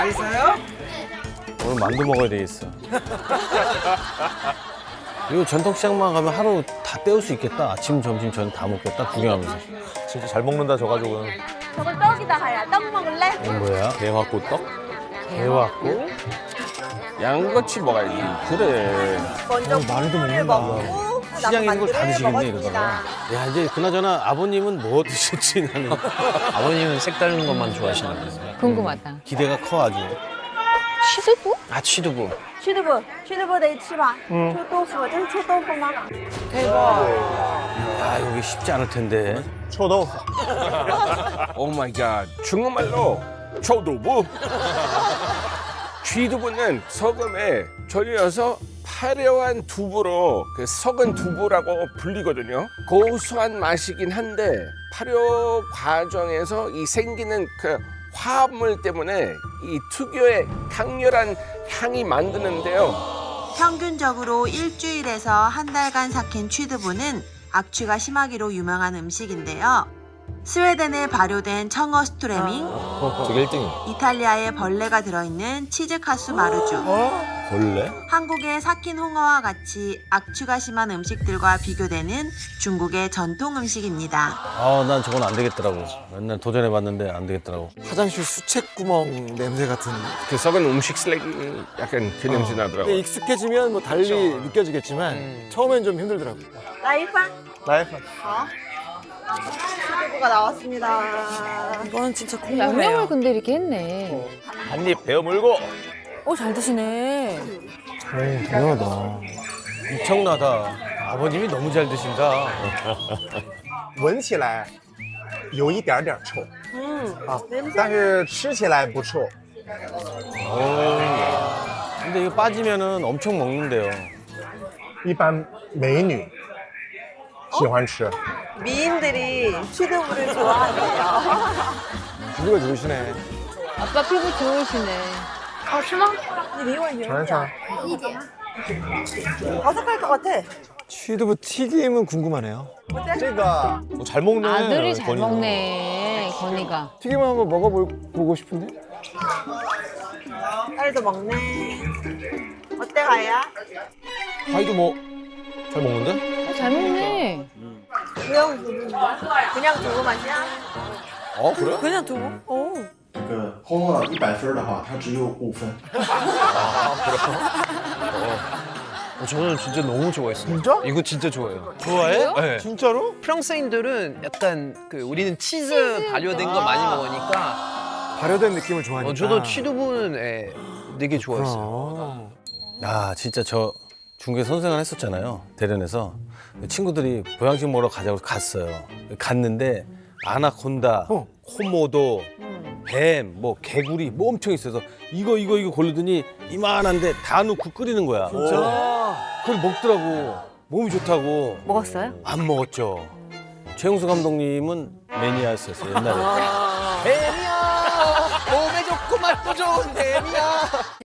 맛있어요? 오늘 만두 먹어야 되겠어. 이거 전통시장만 가면 하루 다 때울 수 있겠다. 아침, 점심, 저녁 다 먹겠다. 구경하면서. 진짜 잘 먹는다 저 가족은. 저건 떡이다 하야. 떡 먹을래? 이건 뭐야? 대화꽃떡? 대화고? 양같이 먹어야지. 그래. 먼저 많이도 국물을 먹는다. 먹고 시장에 있는 걸 다 만두를 드시겠네, 먹었습니다. 이러다가. 야, 이제 그나저나 아버님은 뭐 드실지 나는 아버님은 색다른 것만 좋아하시나 봐요. 궁금하다. 기대가 커 아주. 치즈도? 아, 취두부. 吃的不，吃的不得吃吧？臭豆腐，这是臭豆腐吗？ 야, 여기 쉽지 않을 텐데. 초도. 오 마이 갓. 중국말로 초두부. 쥐두부는 소금에 절여서 화려한 두부로 그 썩은 두부라고 불리거든요. 고소한 맛이긴 한데 발효 과정에서 이 생기는 그 화합물 때문에 이 특유의 강렬한 향이 만드는데요. 평균적으로 일주일에서 한 달간 삭힌 취두부는 악취가 심하기로 유명한 음식인데요. 스웨덴에 발효된 청어 스트레밍, 아. 저 1등이야. 이탈리아의 벌레가 들어있는 치즈 카수 마르주, 어? 벌레? 한국의 삭힌 홍어와 같이 악취가 심한 음식들과 비교되는 중국의 전통 음식입니다. 아, 난 저건 안 되겠더라고. 맨날 도전해봤는데 안 되겠더라고. 화장실 수채구멍 냄새 같은. 그 썩은 음식 쓰레기 약간 그 어. 냄새 나더라고. 익숙해지면 뭐 달리 느껴지겠지만 음. 처음엔 좀 힘들더라고요. 나이파? 나의 판. 어? 치즈부가 나왔습니다. 이건 진짜 양념을 근데 이렇게 했네. 한입 베어 물고. 오, 잘 드시네. 대단하다. 엄청나다. 아버님이 너무 잘 드신다. 闻起来有一点点臭，嗯，啊，但是吃起来不臭。 근데 이거 빠지면은 엄청 먹는데요. 一般美女喜欢吃。 미인들이 쉬는 물을 좋아하네요. 피부가 좋으시네. 아빠 피부 좋으시네. 아, 수망? 미용은 자연사. 다섯 갈것 같아. 취두부 튀김은 궁금하네요. 제가 어, 그러니까 뭐 잘 먹네. 아들이 잘 먹네, 건이가. 튀김 한번 먹어보고 싶은데? 딸도 먹네. 어때, 가야? 다이도 뭐 잘 먹는데? 어, 잘 먹네. 그냥 두부. 그냥 두부 맛이야? 어 그래? 그냥 두부? 어. 这个烘了一百分的话，它只有五分。 어, 저는 진짜 너무 좋아했어요. 진짜? 이거 진짜 좋아해요. 좋아해? 네. 진짜로? 프랑스인들은 약간 그 우리는 치즈 발효된 거 많이 먹으니까 발효된 느낌을 좋아하니까. 어, 저도 취두부는 예, 되게 좋아했어요. 아. 야, 진짜 저 중국에 선생을 했었잖아요. 대련에서 친구들이 보양식 먹으러 가자고 갔어요. 갔는데 아나콘다, 어. 코모도, 뱀, 뭐 개구리 뭐 엄청 있어서 이거 이거 이거 고르더니 이만한데 다 넣고 끓이는 거야. 진짜? 그걸 먹더라고. 몸이 좋다고. 먹었어요? 안 먹었죠. 최용수 감독님은 매니아였었어요 옛날에. 뱀이야! 몸에 좋고 맛도 좋은 뱀이야!